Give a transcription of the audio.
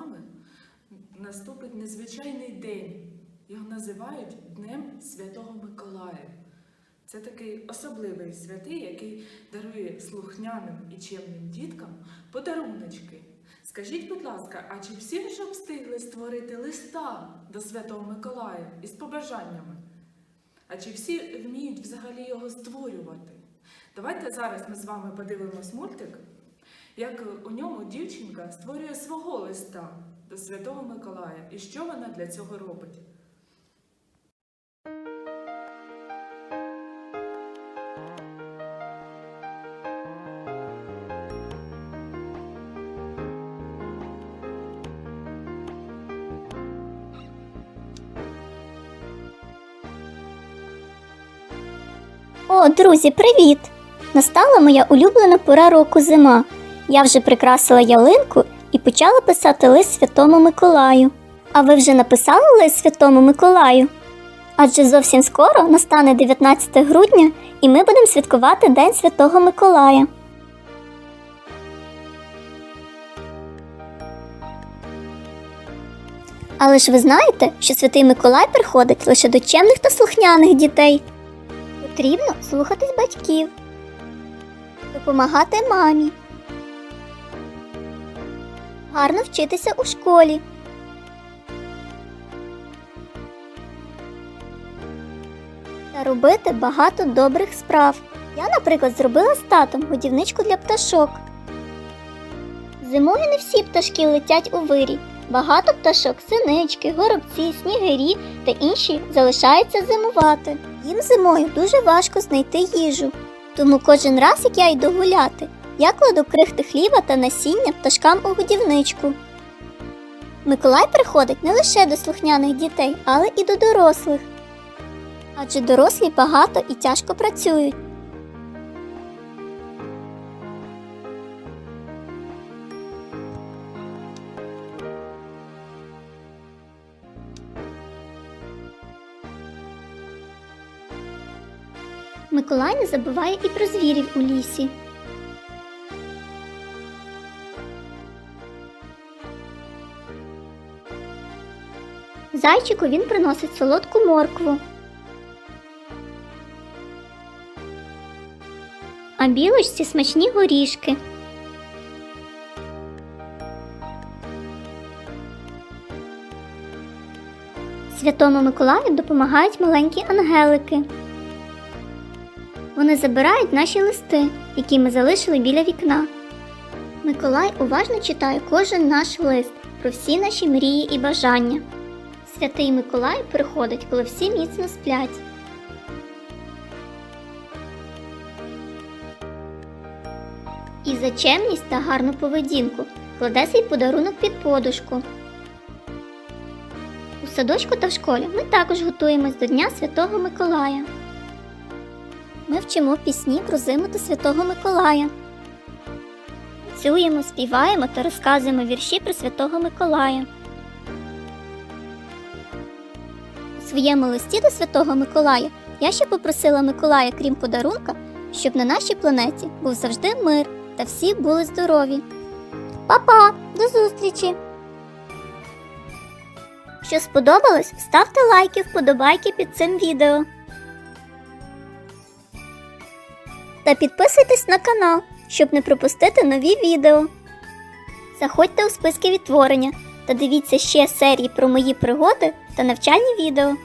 вами наступить незвичайний день. Його називають Днем Святого Миколая. Це такий особливий святий, який дарує слухняним і чемним діткам подаруночки. Скажіть, будь ласка, а чи всі вже встигли створити листа до Святого Миколая із побажаннями? А чи всі вміють взагалі його створювати? Давайте зараз ми з вами подивимось мультик, як у ньому дівчинка створює свого листа до Святого Миколая і що вона для цього робить. О, друзі, привіт! Настала моя улюблена пора року зима. Я вже прикрасила ялинку і почала писати лист Святому Миколаю. А ви вже написали лист Святому Миколаю? Адже зовсім скоро настане 19 грудня, і ми будемо святкувати День Святого Миколая. Але ж ви знаєте, що Святий Миколай приходить лише до чемних та слухняних дітей. Потрібно слухатись батьків, допомагати мамі, гарно вчитися у школі. Та робити багато добрих справ. Я, наприклад, зробила з татом годівничку для пташок. Зимою не всі пташки летять у вирій. Багато пташок, синички, горобці, снігирі та інші залишаються зимувати. Їм зимою дуже важко знайти їжу. Тому кожен раз, як я йду гуляти, я кладу крихти хліба та насіння пташкам у годівничку. Миколай приходить не лише до слухняних дітей, але і до дорослих. Адже дорослі багато і тяжко працюють. Миколай не забуває і про звірів у лісі. Зайчику він приносить солодку моркву. А білочці смачні горішки. Святому Миколаю допомагають маленькі ангелики. Вони забирають наші листи, які ми залишили біля вікна. Миколай уважно читає кожен наш лист про всі наші мрії і бажання. Святий Миколай приходить, коли всі міцно сплять. І за чемність та гарну поведінку кладе свій подарунок під подушку. У садочку та в школі ми також готуємось до Дня Святого Миколая. Ми вчимо пісні про зиму та Святого Миколая. Працюємо, співаємо та розказуємо вірші про Святого Миколая. Своєму листі до Святого Миколая я ще попросила Миколая, крім подарунка, щоб на нашій планеті був завжди мир та всі були здорові. Па-па! До зустрічі! Що сподобалось, ставте лайки, вподобайки під цим відео. Та підписуйтесь на канал, щоб не пропустити нові відео. Заходьте у списки відтворення та дивіться ще серії про мої пригоди та навчальні відео.